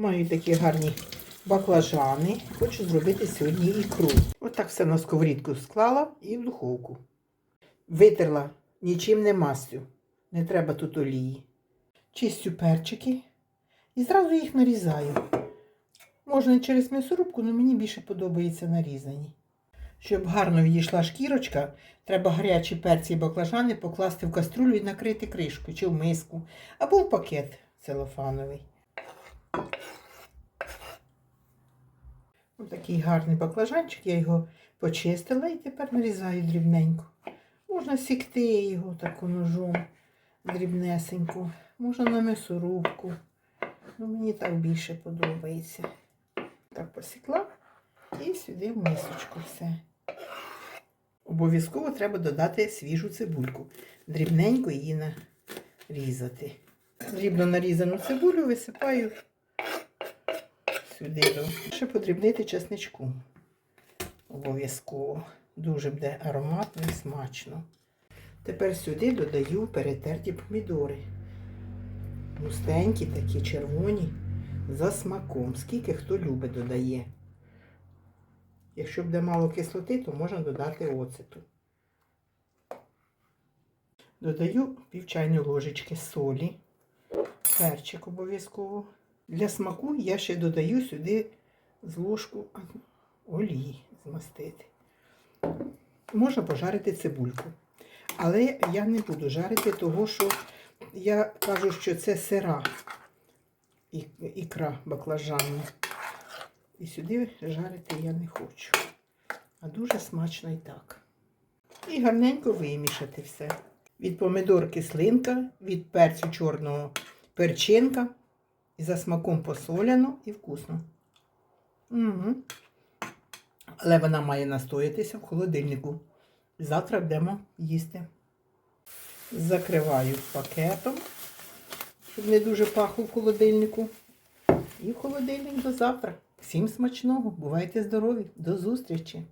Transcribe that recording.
Маю такі гарні баклажани. Хочу зробити сьогодні ікру. Отак все на сковорідку склала і в духовку. Витерла нічим не мастю. Не треба тут олії. Чистю перчики і зразу їх нарізаю. Можна через м'ясорубку, але мені більше подобається нарізані. Щоб гарно відійшла шкірочка, треба гарячі перці і баклажани покласти в каструлю і накрити кришкою чи в миску, або в пакет целофановий. Ось такий гарний баклажанчик, я його почистила і тепер нарізаю дрібненько. Можна сікти його таку ножом дрібнесенько, можна на м'ясорубку. Ну, мені так більше подобається. Так посікла і сюди в мисочку все. Обов'язково треба додати свіжу цибульку. Дрібненько її нарізати. Дрібно нарізану цибулю висипаю сюди. Ще подрібнити чесничку. Обов'язково. Дуже буде ароматно і смачно. Тепер сюди додаю перетерті помідори. Густенькі, такі червоні, за смаком. Скільки хто любить, додає. Якщо буде мало кислоти, то можна додати оцету. Додаю пів чайної ложечки солі, перчик обов'язково. Для смаку я ще додаю сюди з ложку олії змастити. Можна пожарити цибульку. Але я не буду жарити, того що я кажу, що це сира ікра баклажанна. І сюди жарити я не хочу. А дуже смачно і так. І гарненько вимішати все. Від помидор кислинка, від перцю чорного перчинка. І за смаком посоляно і вкусно. Угу. Але вона має настоятися в холодильнику. Завтра будемо їсти. Закриваю пакетом, щоб не дуже пахло в холодильнику. І в холодильник до завтра. Всім смачного, бувайте здорові, до зустрічі!